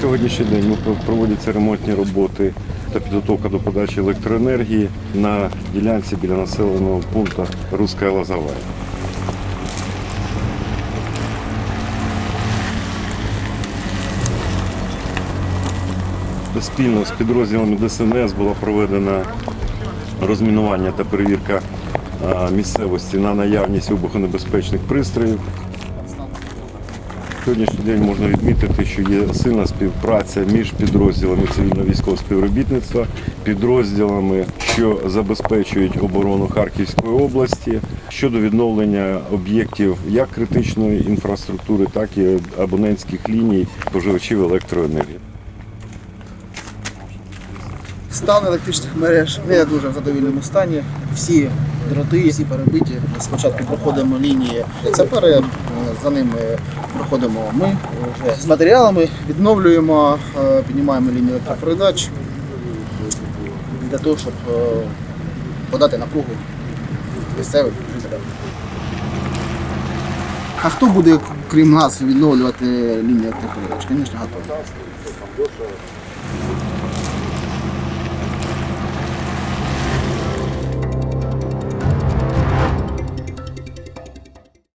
Сьогоднішній день проводяться ремонтні роботи та підготовка до подачі електроенергії на ділянці біля населеного пункту Руська Лозовая. Спільно з підрозділами ДСНС була проведена розмінування та перевірка місцевості на наявність вибухонебезпечних пристроїв. Сьогоднішній день можна відмітити, що є сильна співпраця між підрозділами цивільно-військового співробітництва, підрозділами, що забезпечують оборону Харківської області щодо відновлення об'єктів як критичної інфраструктури, так і абонентських ліній споживачів електроенергії. Стан електричних мереж не дуже в задовільному стані. Всі дроти, всі перебиті. Спочатку проходимо лінії ЦПР, за ними проходимо ми вже з матеріалами, відновлюємо, е, піднімаємо лінію електропередач для того, щоб е, подати напругу місцевим жителям. А хто буде, крім нас, відновлювати лінію електропередач? Звісно, готові.